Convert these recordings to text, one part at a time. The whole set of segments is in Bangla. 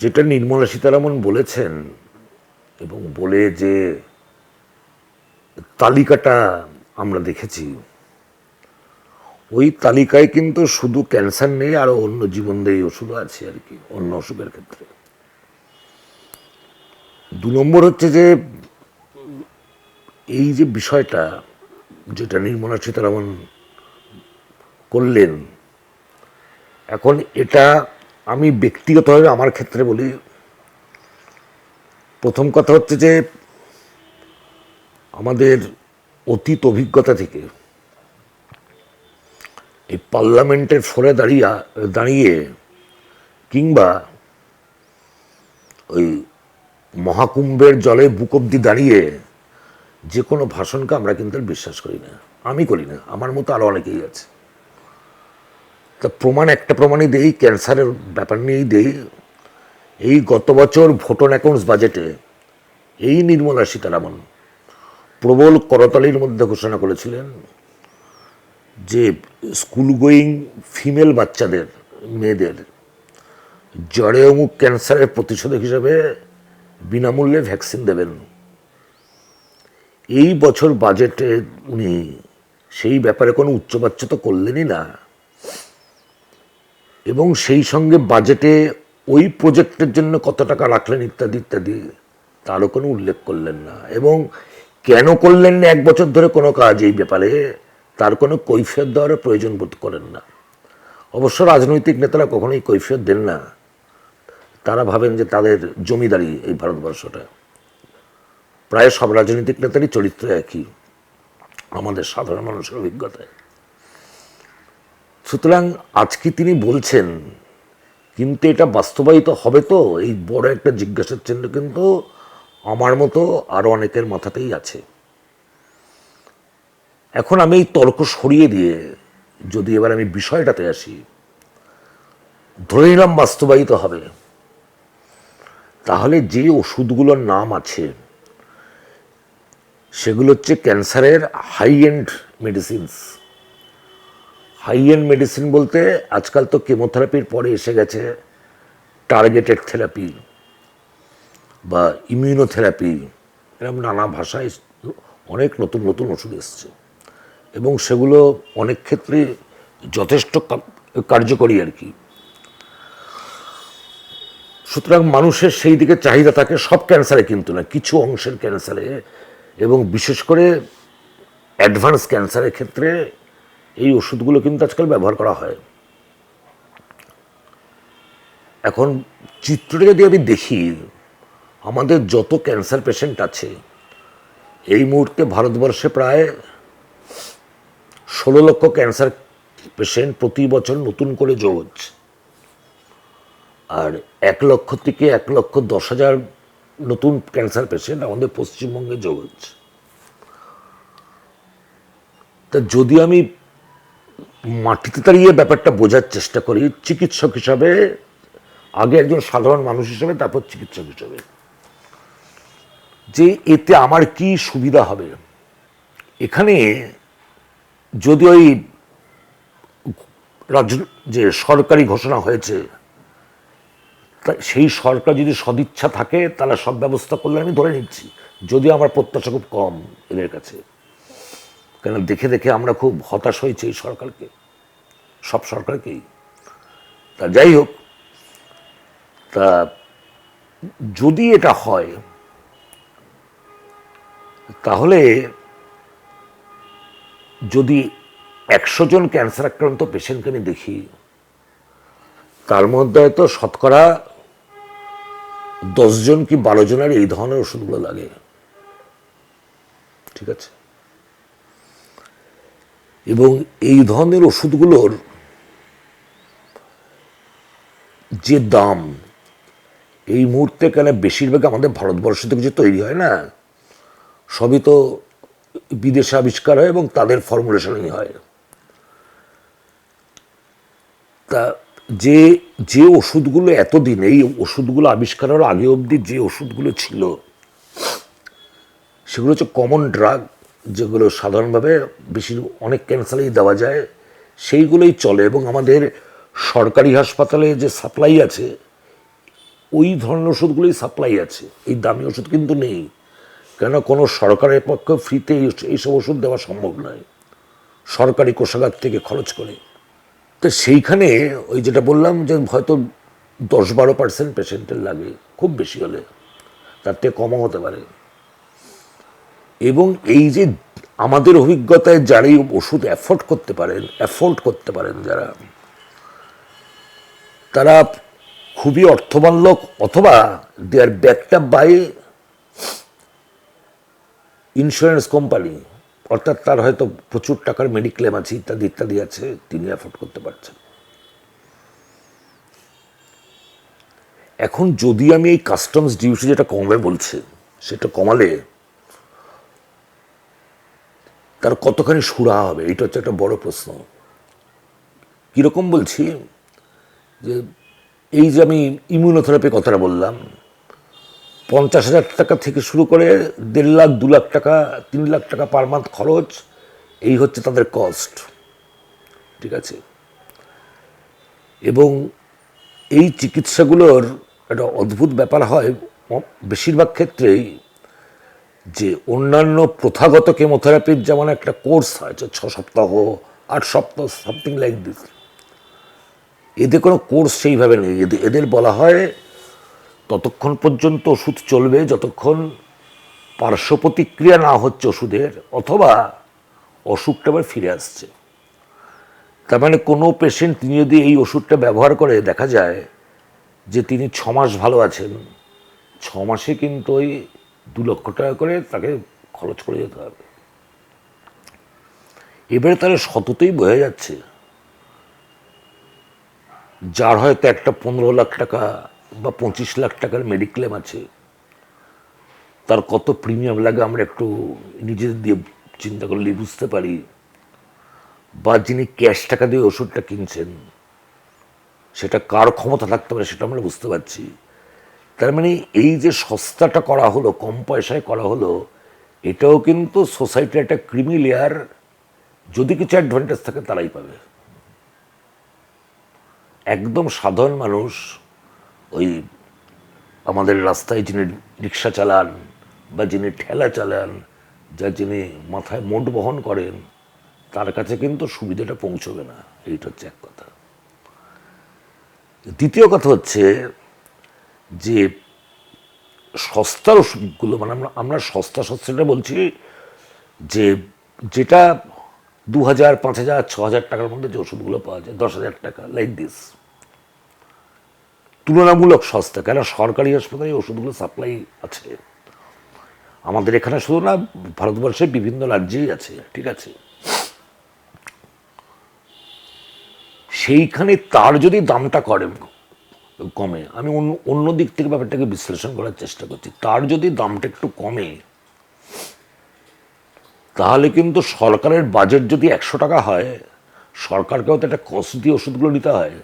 যেটা নির্মলা সীতারামন বলেছেন এবং বলে যে তালিকাটা আমরা দেখেছি, ওই তালিকায় কিন্তু শুধু ক্যান্সার নেই, আরও অন্য জীবনদায়ী ওষুধও আছে আর কি, অন্য অসুখের ক্ষেত্রে। দু নম্বর হচ্ছে যে এই যে বিষয়টা যেটা নির্মলা সীতারামন করলেন, এখন এটা আমি ব্যক্তিগতভাবে আমার ক্ষেত্রে বলি, প্রথম কথা হচ্ছে যে, আমাদের অতীত অভিজ্ঞতা থেকে এই পার্লামেন্টের ফোরে দাঁড়িয়ে দাঁড়িয়ে কিংবা ওই মহাকুম্ভের জলে বুক অব্দি দাঁড়িয়ে যে কোনো ভাষণকে আমরা কিন্তু বিশ্বাস করি না। আমি করি না। আমার মতো আরও অনেকেই আছে। তা প্রমাণ, একটা প্রমাণই দেই, ক্যান্সারের ব্যাপার নিয়েই দেই। এই গত বছর ভোটন অ্যাকাউন্টস বাজেটে এই নির্মলা সীতারামন প্রবল করতালির মধ্যে ঘোষণা করেছিলেন যে স্কুল গোয়িং ফিমেল বাচ্চাদের, মেয়েদের জ্বরে অমুক ক্যান্সারের প্রতিষেধক হিসাবে বিনামূল্যে ভ্যাকসিন দেবেন। এই বছর বাজেটে উনি সেই ব্যাপারে কোনো উচ্চবাচ্য তো করলেনই না। এবং সেই সঙ্গে বাজেটে ওই প্রজেক্টের জন্য কত টাকা রাখলেন ইত্যাদি ইত্যাদি, তারও কোনো উল্লেখ করলেন না। এবং কেন করলেন না এক বছর ধরে কোনো কাজ এই ব্যাপারে, তার কোনো কৈফিয়ত দেওয়ার প্রয়োজন বোধ করেন না। অবশ্য রাজনৈতিক নেতারা কখনোই কৈফিয়ত দেন না। তারা ভাবেন যে তাদের জমিদারি এই ভারতবর্ষটা। প্রায় সব রাজনৈতিক নেতারই চরিত্র একই, আমাদের সাধারণ মানুষের অভিজ্ঞতায়। সুতরাং আজকে তিনি বলছেন, কিন্তু এটা বাস্তবায়িত হবে তো? এই বড় একটা জিজ্ঞাসার চিহ্ন কিন্তু আমার মতো আরও অনেকের মাথাতেই আছে। এখন আমি এই তর্ক সরিয়ে দিয়ে যদি এবার আমি বিষয়টাতে আসি, ধরে নিলাম বাস্তবায়িত হবে। তাহলে যে ওষুধগুলোর নাম আছে, সেগুলো হচ্ছে ক্যান্সারের high end medicines. High end medicine বলতে আজকাল তো কেমোথেরাপির পরে এসে গেছে টার্গেটেড থেরাপি বা ইমিউনোথেরাপি। এরকম নানা ভাষায় অনেক নতুন নতুন ওষুধ এসছে। এবং সেগুলো অনেক ক্ষেত্রে যথেষ্ট কার্যকরী আর কি। সুতরাং মানুষের সেই দিকে চাহিদা থাকে সব ক্যান্সারে কিন্তু না, কিছু অংশের ক্যান্সারে। এবং বিশেষ করে অ্যাডভান্স ক্যান্সারের ক্ষেত্রে এই ওষুধগুলো কিন্তু আজকাল ব্যবহার করা হয়। এখন চিত্রটা যদি আমি দেখি, আমাদের যত ক্যান্সার পেশেন্ট আছে, এই মুহূর্তে ভারতবর্ষে প্রায় ষোলো লক্ষ ক্যান্সার পেশেন্ট প্রতি বছর নতুন করে যোগ হচ্ছে আর এক লক্ষ থেকে এক লক্ষ দশ হাজার নতুন ক্যান্সার পেশেন্ট আমাদের পশ্চিমবঙ্গে যোগ হচ্ছে তা যদি আমি মাটিতে দাঁড়িয়ে ব্যাপারটা বোঝার চেষ্টা করি। চিকিৎসক হিসাবে, আগে একজন সাধারণ মানুষ হিসাবে, তারপর চিকিৎসক হিসাবে। যে এতে আমার কি সুবিধা হবে? এখানে যদি ওই রাজ্য যে সরকারি ঘোষণা হয়েছে সেই সরকার যদি সদিচ্ছা থাকে, তাহলে সব ব্যবস্থা করলে আমি ধরে নিচ্ছি। যদিও আমার প্রত্যাশা খুব কম এদের কাছে। কেন? দেখে দেখে আমরা খুব হতাশ হয়েছি এই সরকারকে, সব সরকারকেই। তা যাই হোক, তা যদি এটা হয়, তাহলে যদি একশো জন ক্যান্সার আক্রান্ত পেশেন্টকে আমি দেখি, তার মধ্যে হয়তো শতকরা দশজন কি বারো জনের এই ধরনের ওষুধগুলো লাগে। ঠিক আছে? এবং এই ধরনের ওষুধগুলোর যে দাম, এই মুহূর্তে কেন বেশিরভাগ আমাদের ভারতবর্ষে তো কিছু তৈরি হয় না? সবই তো বিদেশে আবিষ্কার হয় এবং তাদের ফর্মুলেশনই হয়। তা যে যে ওষুধগুলো এতদিন, এই ওষুধগুলো আবিষ্কারের আগে অবধি যে ওষুধগুলো ছিল, সেগুলো হচ্ছে কমন ড্রাগ যেগুলো সাধারণভাবে বেশি অনেক ক্যান্সারেই দেওয়া যায়, সেইগুলোই চলে এবং আমাদের সরকারি হাসপাতালে যে সাপ্লাই আছে, ওই ধরনের ওষুধগুলোই সাপ্লাই আছে। এই দামি ওষুধ কিন্তু নেই। কেন কোনো সরকারের পক্ষে ফ্রিতে এই- এইসব ওষুধ দেওয়া সম্ভব নয়। সরকারি কোষাগার থেকে খরচ করে। তো সেইখানে ওই যেটা বললাম যে হয়তো দশ বারো পার্সেন্ট পেশেন্টের লাগে, খুব বেশি হলে। তার থেকে কমও হতে পারে। এবং এই যে আমাদের অভিজ্ঞতায় যারা এই ওষুধ অ্যাফোর্ড করতে পারেন অ্যাফোর্ড করতে পারেন যারা, তারা খুবই অর্থবান লোক অথবা they are backed up by insurance company অর্থাৎ তার হয়তো প্রচুর টাকার মেডিক্লেম আছে, ইত্যাদি ইত্যাদি আছে, তিনি অ্যাফোর্ড করতে পারছেন। এখন যদি আমি এই কাস্টমস ডিউটি যেটা কমবে বলছে, সেটা কমালে তার কতখানি সুরা হবে? এটা হচ্ছে একটা বড় প্রশ্ন। কীরকম বলছি? যে এই যে আমি ইমিউনোথেরাপির কথাটা বললাম, পঞ্চাশ হাজার টাকা থেকে শুরু করে দেড় লাখ, দু লাখ টাকা, তিন লাখ টাকা পার মান্থ খরচ, এই হচ্ছে তাদের কস্ট ঠিক আছে? এবং এই চিকিৎসাগুলোর একটা অদ্ভুত ব্যাপার হয় বেশিরভাগ ক্ষেত্রেই যে অন্যান্য প্রথাগত কেমোথেরাপির যেমন একটা কোর্স হয় ছ সপ্তাহ, আট সপ্তাহ সামথিং লাইক দিস এদের কোনো কোর্স সেইভাবে নেই। এদের এদের বলা হয় ততক্ষণ পর্যন্ত ওষুধ চলবে, যতক্ষণ পার্শ্ব প্রতিক্রিয়া না হচ্ছে ওষুধের, অথবা অসুখটা আবার ফিরে আসছে। তার মানে কোনো পেশেন্ট তিনি যদি এই ওষুধটা ব্যবহার করে, দেখা যায় যে তিনি ছ মাস ভালো আছেন। ছ মাসে কিন্তু ওই দু লক্ষ টাকা করে তাকে খরচ করে যেতে হবে। এবারে তাহলে সততই বোঝা যাচ্ছে যার হয়তো একটা পনেরো লাখ টাকা বা পঁচিশ লাখ টাকার মেডিক্লেম আছে, তার কত প্রিমিয়াম লাগে আমরা একটু নিজেদের দিয়ে চিন্তা করলে বুঝতে পারি, বা যিনি ক্যাশ টাকা দিয়ে ওষুধটা কিনছেন, সেটা কার ক্ষমতা থাকতে পারে সেটা আমরা বুঝতে পারছি। তার মানে এই যে সস্তাটা করা হলো, কম পয়সায় করা হলো, এটাও কিন্তু সোসাইটির একটা ক্রিমি লেয়ার। যদি কিছু অ্যাডভান্টেজ থাকে, তারাই পাবে। একদম সাধারণ মানুষ, ওই আমাদের রাস্তায় যিনি রিক্সা চালান বা যিনি ঠেলা চালান, যা যিনি মাথায় মোট বহন করেন, তার কাছে কিন্তু সুবিধাটা পৌঁছবে না। এইটা হচ্ছে এক কথা। দ্বিতীয় কথা হচ্ছে যে সস্তার ওষুধগুলো মানে আমরা আমরা সস্তা সস্তাটা বলছি যে যেটা দু হাজার, পাঁচ হাজার, ছ হাজার টাকার মধ্যে যে ওষুধগুলো পাওয়া যায়, দশ হাজার টাকা লাইক দিস তুলনামূলক সস্তা কেন সরকারি হাসপাতালে ওষুধগুলো সাপ্লাই আছে। আমাদের এখানে শুধু না ভারতবর্ষের বিভিন্ন রাজ্যেই আছে, ঠিক আছে? সেইখানে তার যদি দামটা করে কমে। আমি অন্য অন্য দিক থেকে ব্যাপারটাকে বিশ্লেষণ করার চেষ্টা করছি। তার যদি দামটা একটু কমে, তাহলে কিন্তু সরকারের বাজেট যদি একশো টাকা হয়, সরকারকেও তো একটা কস্ট দিয়ে ওষুধগুলো নিতে হয়।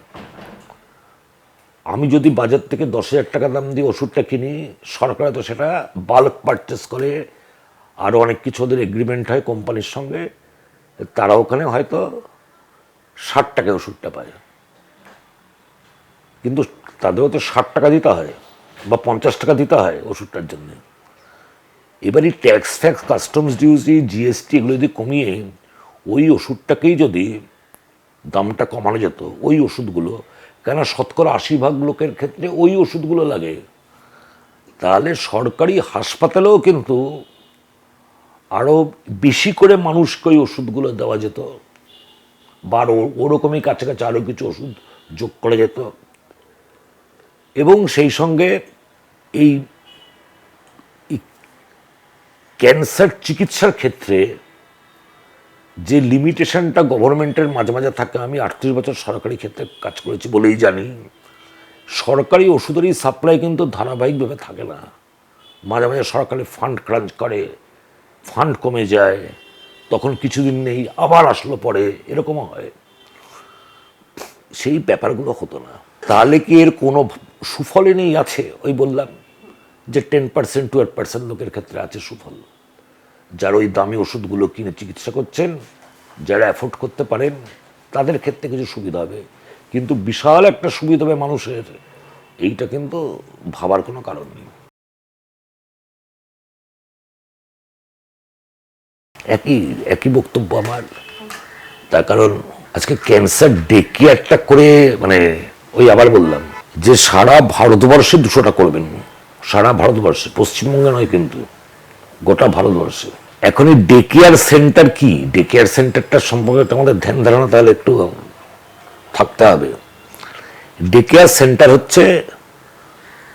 আমি যদি বাজার থেকে দশ হাজার টাকা দাম দিয়ে ওষুধটা কিনি, সরকার তো সেটা বাল্ক পারচেস করে আরও অনেক কিছু ওদের এগ্রিমেন্ট হয় কোম্পানির সঙ্গে, তারা ওখানে হয়তো ষাট টাকায় ওষুধটা পায়। কিন্তু তাদেরও তো ষাট টাকা দিতে হয় বা পঞ্চাশ টাকা দিতে হয় ওষুধটার জন্য। এবার এই tax fax customs duty GST এগুলো যদি কমিয়ে, ওই ওষুধটাকেই যদি দামটা কমানো যেত, ওই ওষুধগুলো কেন শতকরা আশি ভাগ লোকের ক্ষেত্রে ওই ওষুধগুলো লাগে। তাহলে সরকারি হাসপাতালেও কিন্তু আরও বেশি করে মানুষকে ওই ওষুধগুলো দেওয়া যেত, বা ওরকমই কাছাকাছি আরও কিছু ওষুধ যোগ করা যেত। এবং সেই সঙ্গে এই এই ক্যান্সার চিকিৎসার ক্ষেত্রে যে লিমিটেশনটা গভর্নমেন্টের মাঝে মাঝে থাকে, আমি আটত্রিশ বছর সরকারি ক্ষেত্রে কাজ করেছি বলেই জানি। সরকারি ওষুধেরই সাপ্লাই কিন্তু ধারাবাহিকভাবে থাকে না। মাঝে মাঝে সরকারি ফান্ড ক্রাঞ্চ করে ফান্ড কমে যায়, তখন কিছুদিন নেই আবার আসলো পরে, এরকমও হয়। সেই ব্যাপারগুলো হতো না। তাহলে কি এর কোনো সুফলে নেই আছে, ওই বললাম যে টেন পার্সেন্ট টুয়েলভ পার্সেন্ট লোকের ক্ষেত্রে আছে সুফল। যারা ওই দামি ওষুধগুলো কিনে চিকিৎসা করছেন, যারা অ্যাফোর্ড করতে পারেন, তাদের ক্ষেত্রে কিছু সুবিধা হবে। কিন্তু বিশাল একটা সুবিধা হবে মানুষের, এইটা কিন্তু ভাবার কোনো কারণ নেই। একই একই বক্তব্য আমার। তার কারণ আজকে ক্যান্সার ডেকে একটা করে মানে ওই আবার বললাম। যে সারা ভারতবর্ষে দুশোটা করবেন। সারা ভারতবর্ষে, পশ্চিমবঙ্গে নয় কিন্তু, গোটা ভারতবর্ষে। এখন এই ডে কেয়ার সেন্টার কি? ডে কেয়ার সেন্টারটা সম্পর্কে আমাদের ধ্যান ধারণা তাহলে একটু থাকতে হবে। ডে কেয়ার সেন্টার হচ্ছে,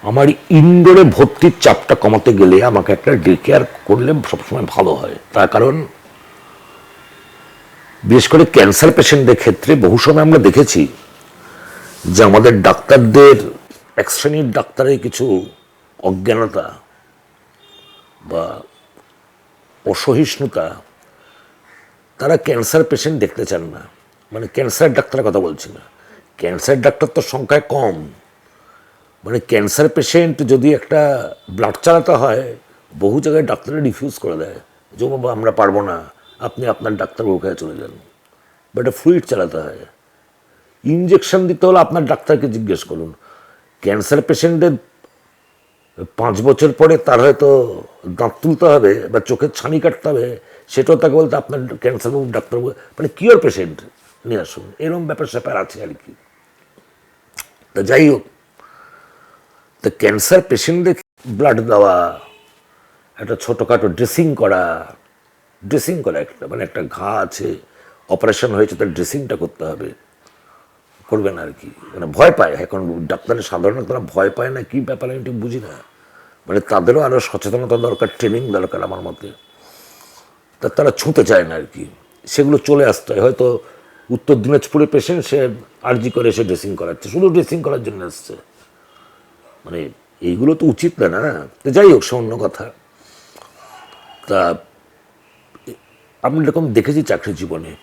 আমার ইনডোরে ভর্তির চাপটা কমাতে গেলে আমাকে একটা ডে কেয়ার করলে সবসময় ভালো হয়। তার কারণ, বিশেষ করে ক্যান্সার পেশেন্টদের ক্ষেত্রে বহু সময় আমরা দেখেছি যে আমাদের ডাক্তারদের, এক শ্রেণির ডাক্তারের কিছু অজ্ঞানতা বা অসহিষ্ণুতা, তারা ক্যান্সার পেশেন্ট দেখতে চান না। মানে ক্যান্সার ডাক্তারের কথা বলছি না। ক্যান্সার ডাক্তার তো সংখ্যায় কম। মানে ক্যান্সার পেশেন্ট যদি একটা ব্লাড চালাতে হয়, বহু জায়গায় ডাক্তারে রিফিউজ করে দেয় যে বাবা, আমরা পারব না। আপনি আপনার ডাক্তারবাবুর কাছে চলে যান। বা একটা ফ্লুইড চালাতে হয়। ইঞ্জেকশন দিতে হলে আপনার ডাক্তারকে জিজ্ঞেস করুন। ক্যান্সার পেশেন্টের পাঁচ বছর পরে তার হয়তো দাঁত তুলতে হবে বা চোখের ছানি কাটতে হবে, সেটাও তাকে বলতে আপনার ক্যান্সার ডাক্তার মানে কিওর পেশেন্ট নিয়ে আসুন। এরকম ব্যাপার স্যাপার আছে আর কি। তা যাই হোক, তো ক্যান্সার পেশেন্টদের ব্লাড দেওয়া, একটা ছোটোখাটো ড্রেসিং করা ড্রেসিং করা একটা মানে একটা ঘা আছে অপারেশন হয়েছে, তার ড্রেসিংটা করতে হবে। করবে না আর কি। মানে ভয় পায়। এখন ডাক্তারের সাধারণত তারা ভয় পায় না, কি ব্যাপার আমি ঠিক বুঝি না। মানে তাদেরও আরও সচেতনতা দরকার ট্রেনিং দরকার আমার মতে। তা তারা ছুঁতে চায় না আর কি। সেগুলো চলে আসতে হয়। হয়তো উত্তর দিনাজপুরে পেশেন্ট সে আর্জি করে, সে ড্রেসিং করাচ্ছে। শুধু ড্রেসিং করার জন্য আসছে। মানে এইগুলো তো উচিত না না? তো যাই হোক, সে অন্য কথা। তা আমি এরকম দেখেছি চাকরি জীবনে।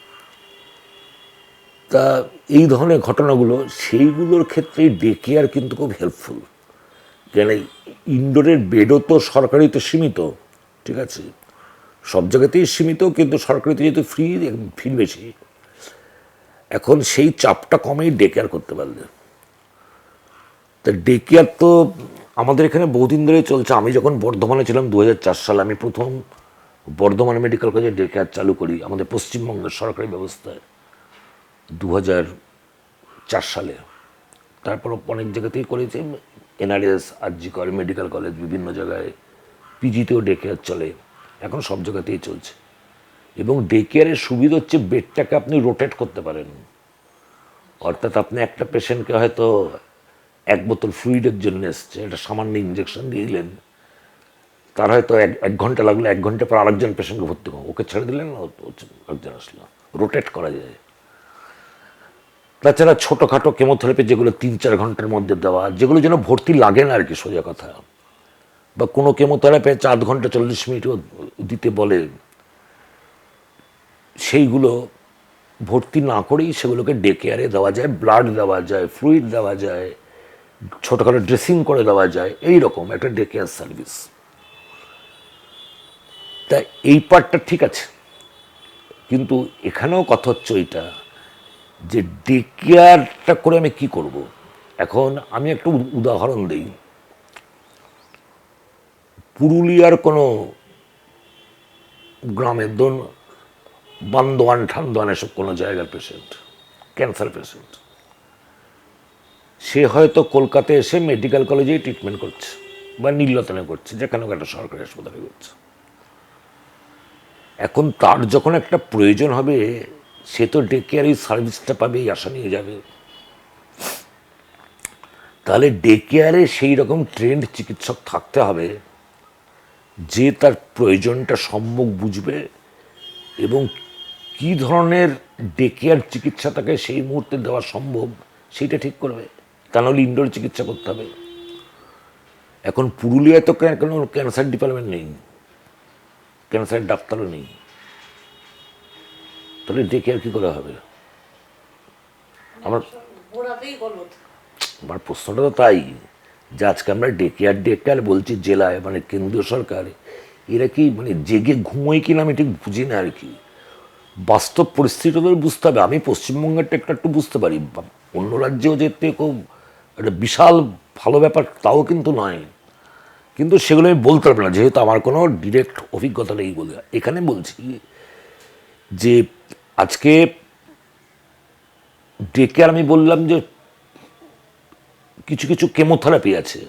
তা এই ধরনের ঘটনাগুলো, সেইগুলোর ক্ষেত্রে ডে কেয়ার কিন্তু খুব হেল্পফুল কেন ইনডোরের বেডও তো সরকারি তো সীমিত, ঠিক আছে? সব জায়গাতেই সীমিত, কিন্তু সরকারিতে যেহেতু ফ্রি ফি বেশি। এখন সেই চাপটা কমেই ডে কেয়ার করতে পারলে। তা ডে কেয়ার তো আমাদের এখানে বহুদিন ধরেই চলছে। আমি যখন বর্ধমানে ছিলাম দু হাজার চার সালে, আমি প্রথম বর্ধমান মেডিকেল কলেজে ডে কেয়ার চালু করি, আমাদের পশ্চিমবঙ্গের সরকারি ব্যবস্থায়। দু চার সালে। তারপর অনেক জায়গাতেই করেছে। এনআরএস আরজি কর মেডিকেল কলেজ বিভিন্ন জায়গায় পিজিতেও ডে কেয়ার চলে। এখন সব জায়গাতেই চলছে। এবং ডে কেয়ারের সুবিধা হচ্ছে বেডটাকে আপনি রোটেট করতে পারেন। অর্থাৎ আপনি একটা পেশেন্টকে হয়তো এক বোতল ফ্লুইডের জন্য এসছে, একটা সামান্য ইঞ্জেকশন দিয়ে দিলেন। তার হয়তো এক এক ঘণ্টা লাগল, এক ঘণ্টা পর আরেকজন পেশেন্টকে ভর্তি করো। ওকে ছেড়ে দিলেন, ও একজন আসলো। রোটেট করা যায়। তাছাড়া ছোটোখাটো কেমোথেরাপি যেগুলো তিন চার ঘণ্টার মধ্যে দেওয়া, যেগুলো যেন ভর্তি লাগে না আর কি সোজা কথা। বা কোনো কেমোথেরাপি চার ঘণ্টা চল্লিশ মিনিটও দিতে বলে, সেইগুলো ভর্তি না করেই সেগুলোকে ডে কেয়ারে দেওয়া যায় ব্লাড দেওয়া যায় ফ্লুইড দেওয়া যায়, ছোটোখাটো ড্রেসিং করে দেওয়া যায় এই রকম একটা ডে কেয়ার সার্ভিস তা এই পার্টটা ঠিক আছে, কিন্তু এখানেও কথা হচ্ছে ওইটা। যে ডে কেয়ারটা করে আমি কি করব? এখন আমি একটা উদাহরণ দিই। পুরুলিয়ার কোনো গ্রামের ধরুন বান্দোয়ান, ঠান্দোয়ান এসব কোনো জায়গার পেশেন্ট ক্যান্সার পেশেন্ট সে হয়তো কলকাতায় এসে মেডিকেল কলেজেই ট্রিটমেন্ট করছে বা নীলতনে করছে, যেখানে একটা সরকারি হাসপাতালে করছে। এখন তার যখন একটা প্রয়োজন হবে সে তো ডে কেয়ার এই সার্ভিসটা পাবে এই আশা নিয়ে যাবে। তাহলে ডে কেয়ারে সেই রকম ট্রেন্ড চিকিৎসক থাকতে হবে, যে তার প্রয়োজনটা সম্মুখ বুঝবে এবং কি ধরনের ডে কেয়ার চিকিৎসা তাকে সেই মুহূর্তে দেওয়া সম্ভব, সেইটা ঠিক করবে। তা নাহলে ইনডোর চিকিৎসা করতে হবে। এখন পুরুলিয়ায় তো কেন ক্যান্সার ডিপার্টমেন্ট নেই ক্যান্সারের ডাক্তারও নেই। তাহলে ডে আর কী করে হবে? আমার আমার প্রশ্নটা তো তাই যে আজকে আমরা ডেকেয়ার আর বলছি জেলায় মানে কেন্দ্রীয় সরকার এরা কি মানে জেগে ঘুমোয় কিনা আমি ঠিক বুঝি না আর কি। বাস্তব পরিস্থিতি ওদের বুঝতে হবে। আমি পশ্চিমবঙ্গেরটা একটু একটু বুঝতে পারি। অন্য রাজ্যেও যেতে খুব একটা বিশাল ভালো ব্যাপার তাও কিন্তু নয়। কিন্তু সেগুলো আমি বলতে পারব না যেহেতু আমার কোনো ডিরেক্ট অভিজ্ঞতা নেই বলে। এখানে বলছি যে আজকে ডেকে আর আমি বললাম যে কিছু কিছু কেমোথেরাপি আছে,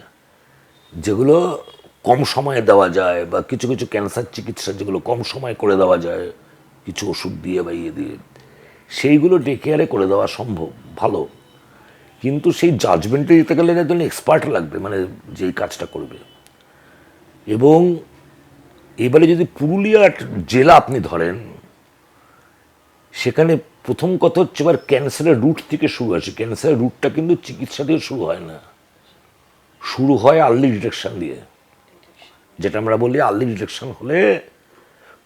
যেগুলো কম সময়ে দেওয়া যায় বা কিছু কিছু ক্যান্সার চিকিৎসা যেগুলো কম সময়ে করে দেওয়া যায়, কিছু ওষুধ দিয়ে বা ইয়ে দিয়ে, সেইগুলো ডেকে আরে করে দেওয়া সম্ভব, ভালো। কিন্তু সেই জাজমেন্টে দিতে গেলে একজন এক্সপার্ট লাগবে মানে যেই কাজটা করবে। এবং এবারে যদি পুরুলিয়ার জেলা আপনি ধরেন সেখানে প্রথম কথা হচ্ছে এবার ক্যান্সারের রুট থেকে শুরু আছে ক্যান্সারের রুটটা কিন্তু চিকিৎসা দিয়ে শুরু হয় না। শুরু হয় আর্লি ডিটেকশন দিয়ে। যেটা আমরা বলি আর্লি ডিটেকশন হলে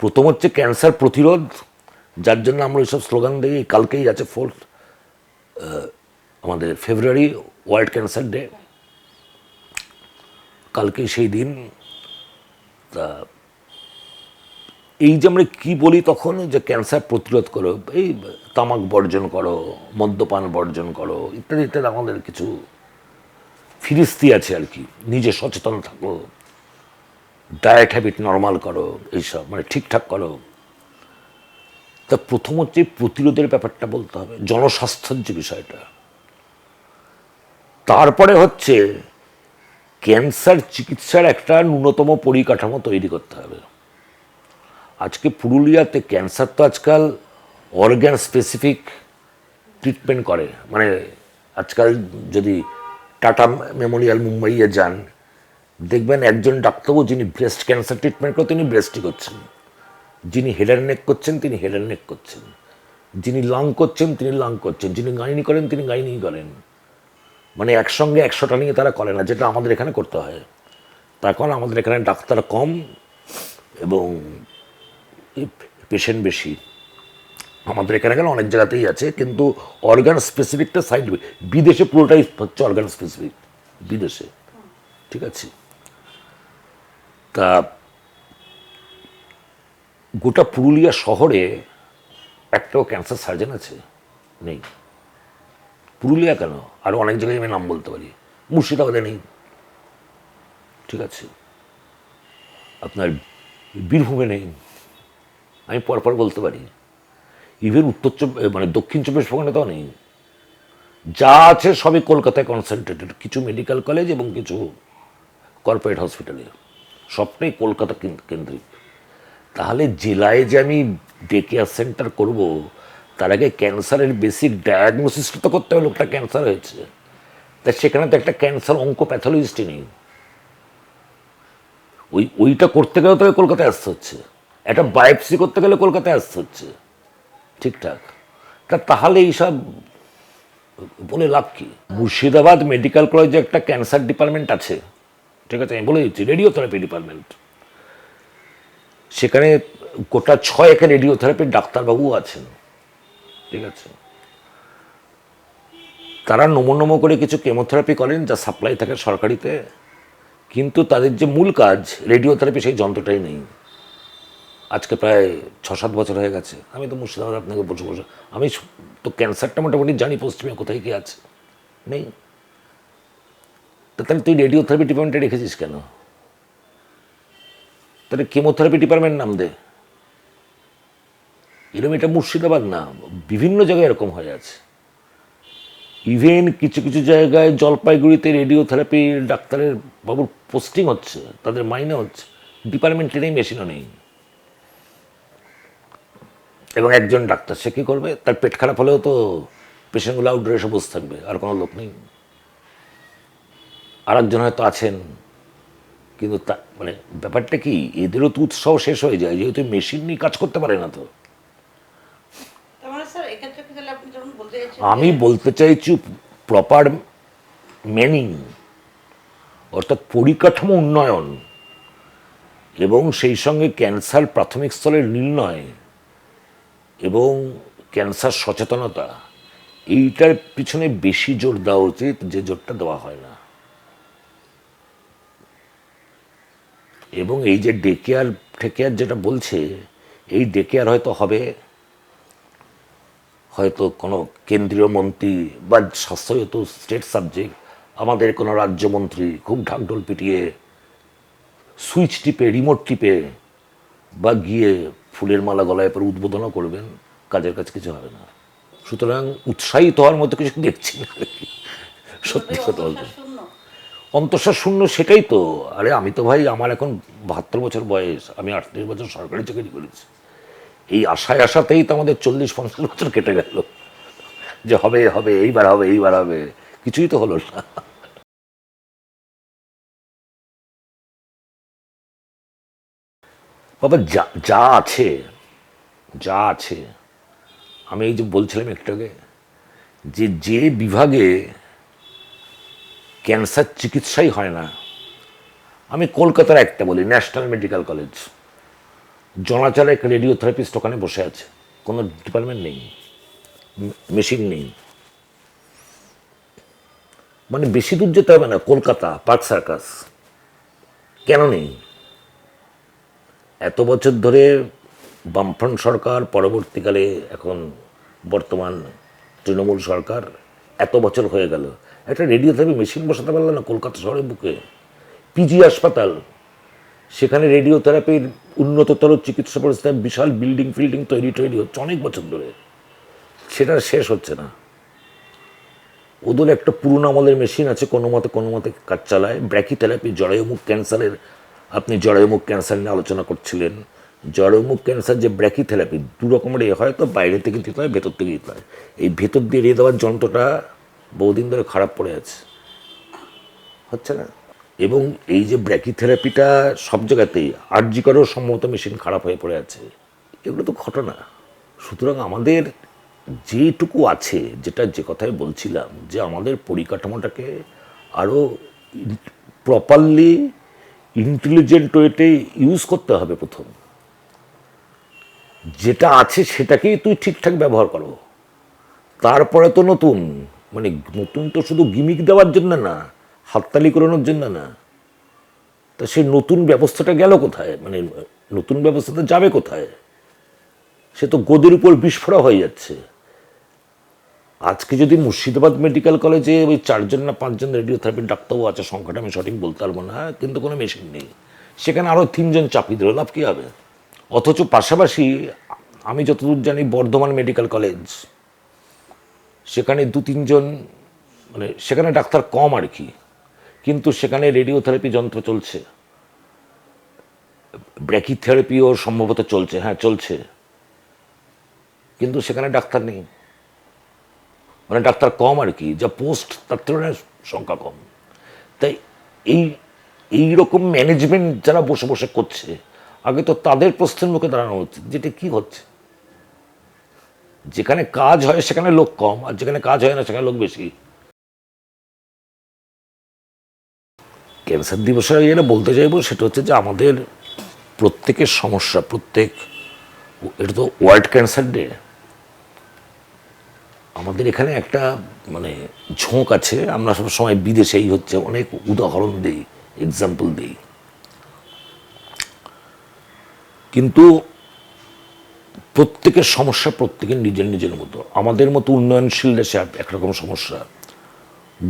প্রথম হচ্ছে ক্যান্সার প্রতিরোধ, যার জন্য আমরা ওইসব স্লোগান দিই কালকেই আছে ফোর্থ আমাদের ফেব্রুয়ারি ওয়ার্ল্ড ক্যান্সার ডে কালকেই সেই দিন, তা এই যে আমরা কী বলি তখন যে ক্যান্সার প্রতিরোধ করো, এই তামাক বর্জন করো, মদ্যপান বর্জন করো, ইত্যাদি ইত্যাদি আমাদের কিছু ফিরিস্তি আছে আর কি। নিজে সচেতন থাকো ডায়েট হ্যাবিট নর্মাল করো, এইসব মানে ঠিকঠাক করো। তা প্রথম হচ্ছে প্রতিরোধের ব্যাপারটা বলতে হবে, জনস্বাস্থ্যের যে বিষয়টা। তারপরে হচ্ছে ক্যান্সার চিকিৎসার একটা ন্যূনতম পরিকাঠামো তৈরি করতে হবে। আজকে পুরুলিয়াতে ক্যান্সার তো আজকাল অর্গ্যান স্পেসিফিক ট্রিটমেন্ট করে। মানে আজকাল যদি টাটা মেমোরিয়াল মুম্বাইয়ে যান, দেখবেন একজন ডাক্তারবাবু যিনি ব্রেস্ট ক্যান্সার ট্রিটমেন্ট করে, তিনি ব্রেস্টই করছেন। যিনি হেড অ্যান্ড নেক করছেন, তিনি হেড অ্যান্ড নেক করছেন। যিনি লাং করছেন, তিনি লাং করছেন। যিনি গাইনি করেন, তিনি গাইনি করেন। মানে একসঙ্গে একশোটা নিয়ে তারা করে না, যেটা আমাদের এখানে করতে হয়। তার কারণ আমাদের এখানে ডাক্তার কম এবং পেশেন্ট বেশি। আমাদের এখানে গেলে অনেক জায়গাতেই আছে, কিন্তু অর্গান স্পেসিফিকটা সাইড বিদেশে পুরোটাই হচ্ছে অর্গান স্পেসিফিক বিদেশে। ঠিক আছে? তা গোটা পুরুলিয়া শহরে একটাও ক্যান্সার সার্জন আছে? নেই। পুরুলিয়া কেন? আর অনেক জায়গায় আমি নাম বলতে পারি। মুর্শিদাবাদে নেই। ঠিক আছে? আপনার বীরভূমে নেই। আমি পরপর বলতে পারি। ইভেন উত্তর চব্বিশ মানে দক্ষিণ চব্বিশ পরগনাতেও নেই। যা আছে সবই কলকাতায় কনসেন্ট্রেটেড কিছু মেডিকেল কলেজ এবং কিছু কর্পোরেট হসপিটালে সবটাই কলকাতা কেন- কেন্দ্রিক। তাহলে জেলায় যে আমি ডে কেয়ার সেন্টার করব, তার আগে ক্যান্সারের বেসিক ডায়াগনোসিসটা তো করতে হবে, লোকটা ক্যান্সার হয়েছে। তা সেখানে তো একটা ক্যান্সার অঙ্ক প্যাথোলজিস্টই নেই। ওই, ওইটা করতে গেলে তো কলকাতায় আসতে হচ্ছে। একটা বায়োপসি করতে গেলে কলকাতায় আসতে হচ্ছে। ঠিকঠাক। তা তাহলে এইসব বলে লাভ কি? মুর্শিদাবাদ মেডিকেল কলেজে একটা ক্যান্সার ডিপার্টমেন্ট আছে। ঠিক আছে, আমি বলে দিচ্ছি রেডিওথেরাপি ডিপার্টমেন্ট সেখানে গোটা ছয় একে রেডিওথেরাপির ডাক্তারবাবু আছেন। ঠিক আছে। তারা নমো নমো করে কিছু কেমোথেরাপি করেন যা সাপ্লাই থাকে সরকারিতে। কিন্তু তাদের যে মূল কাজ রেডিওথেরাপি সেই যন্ত্রটাই নেই। আজকে প্রায় ছ সাত বছর হয়ে গেছে। আমি তো মুর্শিদাবাদ আপনাকে বসে বসে আমি তো ক্যান্সারটা মোটামুটি জানি পশ্চিমে কোথায় কি আছে। নেই। তাহলে তুই রেডিওথেরাপি ডিপার্টমেন্টে রেখেছিস কেন? তাহলে কেমোথেরাপি ডিপার্টমেন্ট নাম দে। এরকম এটা মুর্শিদাবাদ না, বিভিন্ন জায়গায় এরকম হয়ে আছে। ইভেন কিছু কিছু জায়গায় জলপাইগুড়িতে রেডিওথেরাপি ডাক্তারের বাবুর পোস্টিং হচ্ছে, তাদের মাইনে হচ্ছে। ডিপার্টমেন্টে নেই মেশিনও নেই। এবং একজন ডাক্তার সে কী করবে? তার পেট খারাপ হলেও তো পেশেন্টগুলো আউটডোরে বসে থাকবে আর কোনো লোক নেই। আর একজন হয়তো আছেন কিন্তু তা মানে ব্যাপারটা কি এদেরও তো উৎসাহ শেষ হয়ে যায় যেহেতু মেশিন নিয়ে কাজ করতে পারে না তো। মানে আমি বলতে চাইছি প্রপার ম্যানিং অর্থাৎ পরিকাঠামো উন্নয়ন এবং সেই সঙ্গে ক্যান্সার প্রাথমিক স্তরের নির্ণয়। এবং ক্যান্সার সচেতনতা, এইটার পিছনে বেশি জোর দেওয়া উচিত যে জোরটা দেওয়া হয় না। এবং এই যে ডে কেয়ার টেকেয়ার যেটা বলছে, এই ডে কেয়ার হয়তো হবে, হয়তো কোনো কেন্দ্রীয় মন্ত্রী বা স্বাস্থ্য তো স্টেট সাবজেক্ট, আমাদের কোনো রাজ্যমন্ত্রী খুব ঢাকঢোল পিটিয়ে, সুইচ টিপে, রিমোট টিপে বা গিয়ে ফুলের মালা গলায় পরে উদ্বোধনও করবেন কাজের কাজ কিছু হবে না। সুতরাং উৎসাহিত হওয়ার মতো কিছু দেখছি না সত্যি কথা বলতে। অন্তঃসার শূন্য সেটাই তো। আরে আমি তো ভাই আমার এখন বাহাত্তর বছর বয়স আমি আটত্রিশ বছর সরকারি চাকরি করেছি। এই আশায় আশাতেই তো আমাদের চল্লিশ পঞ্চাশ বছর কেটে গেল। যে হবে হবে এইবার হবে এইবার হবে। কিছুই তো হলো না। বাবা, যা যা আছে যা আছে। আমি এই যে বলছিলাম একটু আগে যে যে বিভাগে ক্যান্সার চিকিৎসাই হয় না, আমি কলকাতার একটা বলি, ন্যাশনাল মেডিকেল কলেজ। জনাচারে এক রেডিওথেরাপিস্ট ওখানে বসে আছে। কোনো ডিপার্টমেন্ট নেই মেশিন নেই। মানে বেশি দূর যেতে হবে না, কলকাতা, পার্ক সার্কাস। কেন নেই? এত বছর ধরে বামফ্রন্ট সরকার, পরবর্তীকালে এখন বর্তমান তৃণমূল সরকার, এত বছর হয়ে গেল। একটা রেডিওথেরাপি মেশিন বসাতে পারল না কলকাতা শহরের বুকে? পিজি হাসপাতাল, সেখানে রেডিওথেরাপির উন্নততর চিকিৎসা ব্যবস্থা, বিশাল বিল্ডিং ফিল্ডিং তৈরি তৈরি হচ্ছে অনেক বছর ধরে। সেটা শেষ হচ্ছে না। ওদের একটা পুরনো আমলের মেশিন আছে, কোনো মতে কোনো মতে কাজ চালায়। ব্র্যাকি ব্র্যাকিথেরাপি, জরায়ুমুখ ক্যান্সারের আপনি জরায়ুমুখ ক্যান্সার নিয়ে আলোচনা করছিলেন। জরায়ুমুখ ক্যান্সার যে ব্র্যাকিথেরাপি, দু রকমের এ হয়, তো বাইরে থেকে দিতে হয়, ভেতর থেকে দিতে হয়। এই ভেতর দিয়ে এড়িয়ে দেওয়ার যন্ত্রটা বহুদিন ধরে খারাপ পড়ে আছে। হচ্ছে না? এবং এই যে ব্র্যাকিথেরাপিটা সব জায়গাতেই, আর্জিকারও সম্ভবত মেশিন খারাপ হয়ে পড়ে আছে। এগুলো তো ঘটনা। সুতরাং আমাদের যেটুকু আছে, যেটা যে কথাই বলছিলাম, যে আমাদের পরিকাঠামোটাকে আরও প্রপারলি ইন্টেলিজেন্ট ওয়েতে ইউজ করতে হবে প্রথম। যেটা আছে সেটাকেই তুই ঠিকঠাক ব্যবহার করো। তারপরে তো নতুন। মানে নতুন তো শুধু গিমিক দেওয়ার জন্য না, হাততালি করানোর জন্য না। তা সেই নতুন ব্যবস্থাটা গেল কোথায়? মানে নতুন ব্যবস্থাটা যাবে কোথায়? সে তো গদির উপর বিস্ফোরা হয়ে যাচ্ছে। আজকে যদি মুর্শিদাবাদ মেডিকেল কলেজে ওই চারজন না পাঁচজন রেডিওথেরাপির ডাক্তারও আছে, সংখ্যাটা আমি সঠিক বলতে পারব না, কিন্তু কোনো মেশিন নেই। সেখানে আরও তিনজন চাপিয়ে দিল, লাভ কী হবে? অথচ পাশাপাশি আমি যতদূর জানি বর্ধমান মেডিকেল কলেজ, সেখানে দু তিনজন মানে সেখানে ডাক্তার কম আর কি, কিন্তু সেখানে রেডিওথেরাপি যন্ত্র চলছে। ব্র্যাকিথেরাপিও সম্ভবত চলছে হ্যাঁ চলছে। কিন্তু সেখানে ডাক্তার নেই। মানে ডাক্তার কম আর কি, যা পোস্ট তার তুলনায় সংখ্যা কম। তাই এই এই রকম ম্যানেজমেন্ট যারা বসে বসে করছে, আগে তো তাদের প্রশ্নের মুখে দাঁড়ানো উচিত যেটা কি হচ্ছে। যেখানে কাজ হয় সেখানে লোক কম, আর যেখানে কাজ হয় না সেখানে লোক বেশি। ক্যান্সার দিবসের যেটা বলতে চাইব সেটা হচ্ছে যে আমাদের প্রত্যেকের সমস্যা, প্রত্যেক, এটা তো ওয়ার্ল্ড ক্যান্সার ডে আমাদের এখানে একটা মানে ঝোঁক আছে। আমরা সব সময় বিদেশেই হচ্ছে, অনেক উদাহরণ দিই এক্সাম্পল দিই। কিন্তু প্রত্যেকের সমস্যা প্রত্যেকের নিজের নিজের মতো। আমাদের মতো উন্নয়নশীল দেশে একরকম সমস্যা।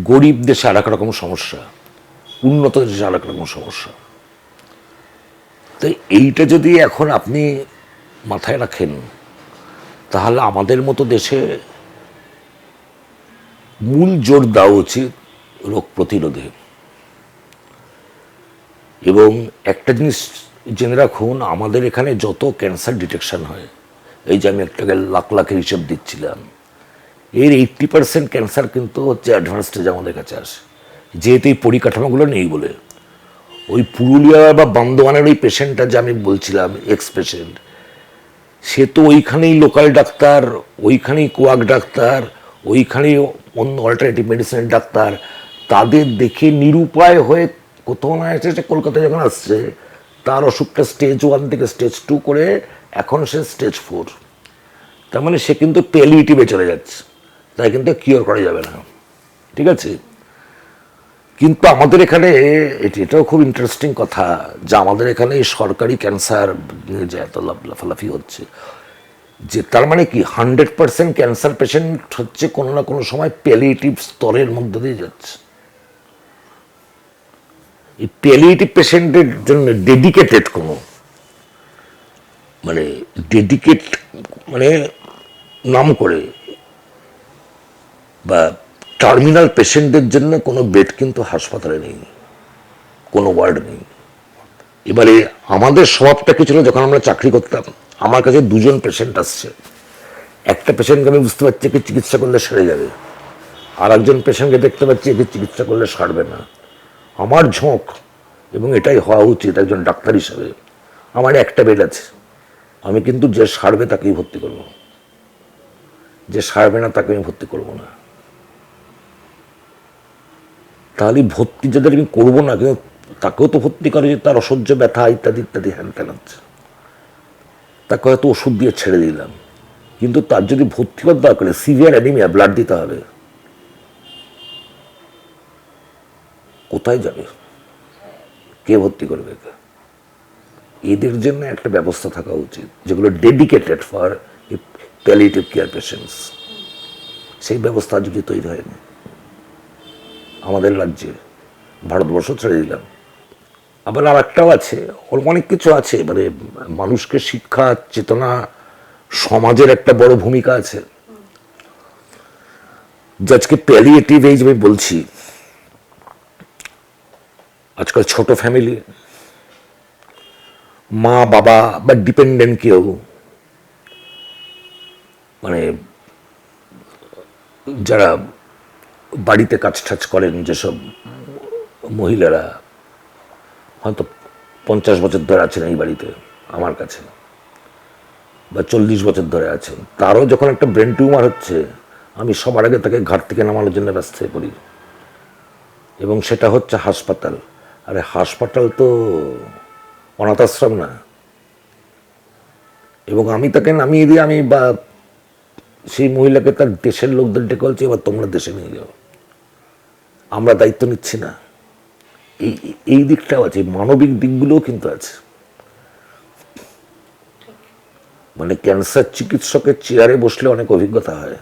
গরিব দেশে আর রকম সমস্যা। উন্নত দেশে আর রকম সমস্যা। তাই এইটা যদি এখন আপনি মাথায় রাখেন, তাহলে আমাদের মতো দেশে মূল জোর দেওয়া উচিত রোগ প্রতিরোধে। এবং একটা জিনিস জেনে রাখুন, আমাদের এখানে যত ক্যান্সার ডিটেকশন হয়, এই যে আমি একটাকে লাখ লাখের হিসেব দিচ্ছিলাম, এর এইট্টি পার্সেন্ট ক্যান্সার কিন্তু হচ্ছে অ্যাডভান্স স্টেজ আমাদের কাছে আসে। যেহেতু এই পরিকাঠামোগুলো নেই বলে, ওই পুরুলিয়া বা বান্দোয়ানের ওই পেশেন্টটা যে আমি বলছিলাম এক্স পেশেন্ট সে তো ওইখানেই লোকাল ডাক্তার, ওইখানেই কোয়াক ডাক্তার, ওইখানেই অন্য অল্টারনেটিভ মেডিসিনের ডাক্তার, তাদের দেখে নিরুপায় হয়ে কোথাও না এসেছে কলকাতায় যখন আসছে, তার অসুখটা স্টেজ ওয়ান থেকে স্টেজ টু করে এখন সে স্টেজ ফোর তার মানে সে কিন্তু পেলিটিভে চলে যাচ্ছে। তাই কিন্তু কিওর করা যাবে না। ঠিক আছে? কিন্তু আমাদের এখানে এটি, এটাও খুব ইন্টারেস্টিং কথা যে আমাদের এখানে সরকারি ক্যান্সার যে এত লাফালাফি হচ্ছে। যে তার মানে কি হান্ড্রেড পার্সেন্ট ক্যান্সার পেশেন্ট হচ্ছে কোনো না কোনো সময় প্যালিয়েটিভ স্তরের মধ্যে দিয়ে যাচ্ছে। এই প্যালিয়েটিভ পেশেন্টের জন্য ডেডিকেটেড কোনো মানে ডেডিকেট মানে নাম করে, বা টার্মিনাল পেশেন্টদের জন্য কোনো বেড কিন্তু হাসপাতালে নেই, কোনো ওয়ার্ড নেই। এবারে আমাদের স্বভাবটা কি ছিল যখন আমরা চাকরি করতাম? আমার কাছে দুজন পেশেন্ট আসছে। একটা পেশেন্টকে আমি বুঝতে পারছি কি চিকিৎসা করলে সেরে যাবে। আর একজন পেশেন্টকে দেখতে পাচ্ছি একে চিকিৎসা করলে সারবে না। আমার ঝোঁক, এবং এটাই হওয়া উচিত একজন ডাক্তার হিসাবে। আমার একটা বেড আছে। আমি কিন্তু যে সারবে তাকেই ভর্তি করব। যে সারবে না তাকে আমি ভর্তি করব না। তাহলে ভর্তি যাদের আমি করব না, কিন্তু তাকেও তো ভর্তি করে যে তার অসহ্য ব্যথা, ইত্যাদি ইত্যাদি, হ্যান ত্যান হচ্ছে। তাকে হয়তো ওষুধ দিয়ে ছেড়ে দিলাম। কিন্তু তার যদি ভর্তি করার দরকার সিভিয়ার অ্যানিমিয়া, ব্লাড দিতে হবে। কোথায় যাবে? কে ভর্তি করবে? এদের জন্য একটা ব্যবস্থা থাকা উচিত, যেগুলো dedicated for palliative care patients সেই ব্যবস্থা যদি তৈরি হয়নি। আমাদের রাজ্যে, ভারতবর্ষ ছেড়ে দিলাম। আবার আর একটাও আছে অনেক কিছু আছে মানে মানুষকে শিক্ষা, চেতনা, সমাজের একটা বড় ভূমিকা আছে। আজকে প্যালিয়েটিভ এই যে বলছি, আজকাল ছোট ফ্যামিলি মা, বাবা বা ডিপেন্ডেন্ট কেউ মানে যারা বাড়িতে কাজ টাজ করেন, যেসব মহিলারা হয়তো পঞ্চাশ বছর ধরে আছেন এই বাড়িতে, আমার কাছে। বা চল্লিশ বছর ধরে আছেন। তারও যখন একটা ব্রেন টিউমার হচ্ছে, আমি সবার আগে তাকে ঘাট থেকে নামানোর জন্য ব্যস্ত হয়ে পড়ি। এবং সেটা হচ্ছে হাসপাতাল। আরে হাসপাতাল তো অনাথ আশ্রম না। এবং আমি তাকে নামিয়ে দিয়ে আমি বা সেই মহিলাকে তার দেশের লোকদের ডেকে বলছি, এবার তোমরা দেশে নিয়ে যাও। আমরা দায়িত্ব নিচ্ছি না। এই দিকটাও আছে, মানবিক দিকগুলোও কিন্তু আছে। মানে ক্যান্সার চিকিৎসকের চেয়ারে বসলে অনেক অভিজ্ঞতা হয়।